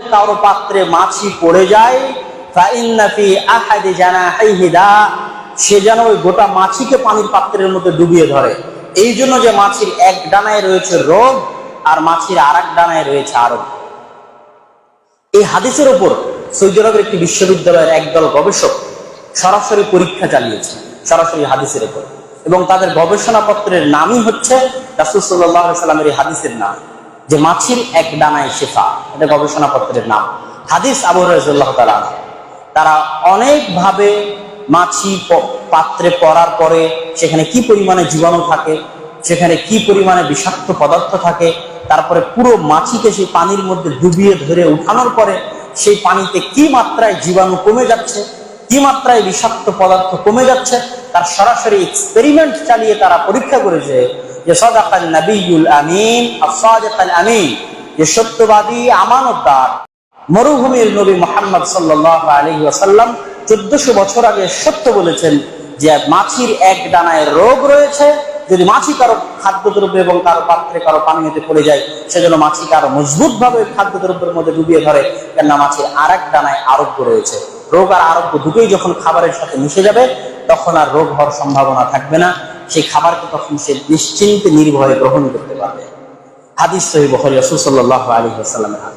কারও পাত্রে মাছি পড়ে যায় সে যেন ওই গোটা মাছিকে পানির পাত্রের মধ্যে ডুবিয়ে ধরে। এই জন্য যে মাছির এক ডানায় রয়েছে রোগ, আর মাছির আর এক ডানায় রয়েছে আরোগ্য এই হাদিসের উপর সৌদি আরবের একটি বিশ্ববিদ্যালয়ের একদল গবেষক সরাসরি পরীক্ষা চালিয়েছে, সরাসরি হাদিসের উপর। এবং তাদের গবেষণাপত্রের নামই হচ্ছে রাসুসাল্লাহ সাল্লামের এই হাদিসের নাম। যে মাছির এক ডানায় শেফা, এটা গবেষণাপত্রের নাম। হাদিস আবু রাজুল্লাহ তালা তারা অনেকভাবে মাছি পাত্রে পড়ার পরে সেখানে কি পরিমাণে জীবাণু থাকে, সেখানে কি পরিমাণে বিষাক্ত পদার্থ থাকে, তারপরে পুরো মাছিকে সেই পানির মধ্যে ডুবিয়ে ধরে উঠানোর পরে সেই পানিতে কি মাত্রায় জীবাণু কমে যাচ্ছে, কি মাত্রায় বিষাক্ত পদার্থ কমে যাচ্ছে, তার সরাসরি এক্সপেরিমেন্ট চালিয়ে তারা পরীক্ষা করেছে যে সদাকাল নবিউল আমিন আমিন, যে সত্যবাদী আমানতদার। মরুভূমির নবী মোহাম্মদ সাল্লাহ আলী ওয়াসাল্লাম চোদ্দশো বছর আগে সত্য বলেছেন যে মাছির এক ডানায় রোগ রয়েছে, যদি মাছি কারও খাদ্যদ্রব্য এবং কারও পাত্রে কারও পানীয়তে পড়ে যায় সেজন্য মাছি কারও মজবুত ভাবে খাদ্যদ্রব্যের মধ্যে ডুবিয়ে ধরে, কেননা মাছির আর এক ডানায় আরোগ্য রয়েছে। রোগ আর আরোগ্য দুটোই যখন খাবারের সাথে মিশে যাবে তখন আর রোগ হওয়ার সম্ভাবনা থাকবে না। সেই খাবারকে তখন সে নিশ্চিন্তে নির্ভয়ে গ্রহণ করতে পারবে। হাদিস সহি বহরি রসুল আলী আসাল্লামের হাদিস।